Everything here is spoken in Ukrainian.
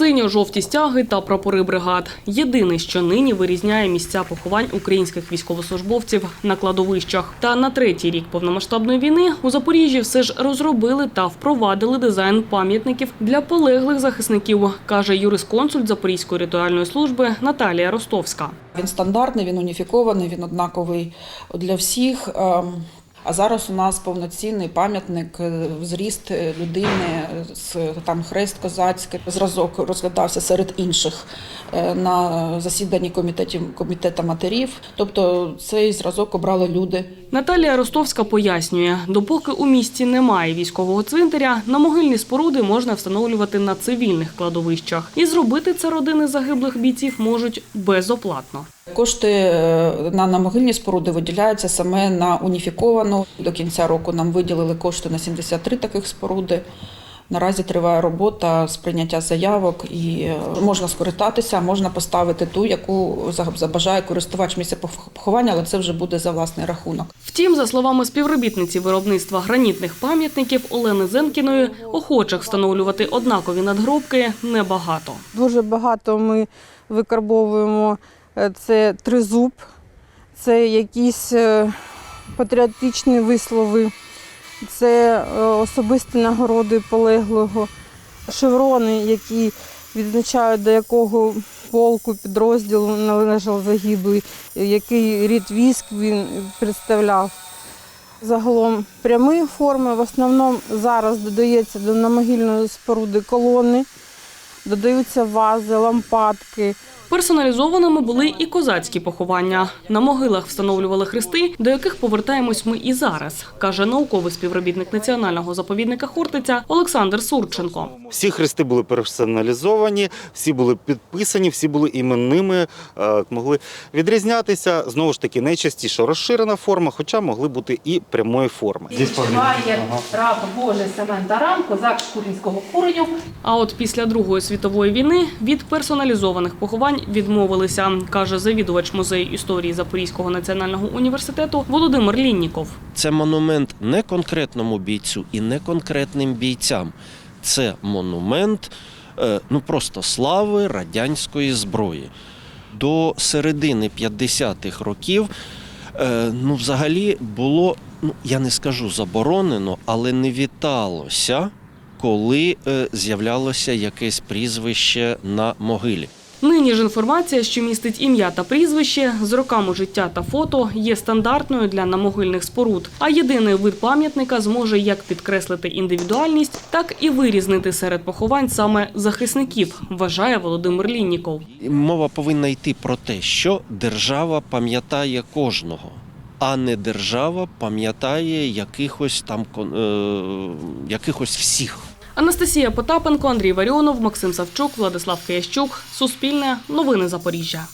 Синьо-жовті стяги та прапори бригад. Єдине, що нині вирізняє місця поховань українських військовослужбовців на кладовищах. Та на третій рік повномасштабної війни у Запоріжжі все ж розробили та впровадили дизайн пам'ятників для полеглих захисників, каже юрисконсульт Запорізької ритуальної служби Наталія Ростовська. Він стандартний, він уніфікований, він однаковий для всіх. А зараз у нас повноцінний пам'ятник е, зріст е, людини з там хрест козацький. Зразок розглядався серед інших е, на засіданні комітетів комітету матерів. Тобто цей зразок обрали люди. Наталія Ростовська пояснює, допоки у місті немає військового цвинтаря, на могильні споруди можна встановлювати на цивільних кладовищах. І зробити це родини загиблих бійців можуть безоплатно. Кошти е, на, на могильні споруди виділяються саме на уніфіковану. До кінця року нам виділили кошти на 73 таких споруди. Наразі триває робота з прийняття заявок і е, можна скористатися, можна поставити ту, яку забажає користувач місця поховання, але це вже буде за власний рахунок. Втім, за словами співробітниці виробництва гранітних пам'ятників Олени Зенкіної, охочих встановлювати однакові надгробки небагато. Дуже багато ми викарбовуємо е, це тризуб, це якісь е, патріотичні вислови, це е, особисті нагороди полеглого, шеврони, які відзначають, до якого полку підрозділу належав загиблий, який рід військ він представляв. Загалом прямі форми, в основному зараз додається до намогильної споруди колони, додаються вази, лампадки. Персоналізованими були і козацькі поховання. На могилах встановлювали хрести, до яких повертаємось ми і зараз, каже науковий співробітник національного заповідника Хортиця Олександр Сурченко. Всі хрести були персоналізовані, всі були підписані, всі були іменними, е, могли відрізнятися. Знову ж таки, найчастіше розширена форма, хоча могли бути і прямої форми. Відчуває раб Божий Семен Таран, козак Шкуринського куреню. А от після Другої світової війни від персоналізованих поховань відмовилися, каже завідувач музею історії Запорізького національного університету Володимир Лінніков. Це монумент не конкретному бійцю і не конкретним бійцям. Це монумент е, ну просто слави радянської зброї. До середини 50-х років е, ну, взагалі було, ну я не скажу заборонено, але не віталося, коли е, з'являлося якесь прізвище на могилі. Нині ж інформація, що містить ім'я та прізвище з роками життя та фото, є стандартною для намогильних споруд. А єдиний вид пам'ятника зможе як підкреслити індивідуальність, так і вирізнити серед поховань саме захисників, вважає Володимир Лінніков. Мова повинна йти про те, що держава пам'ятає кожного, а не держава пам'ятає якихось там е, якихось всіх. Анастасія Потапенко, Андрій Варіонов, Максим Савчук, Владислав Киящук. Суспільне. Новини Запоріжжя.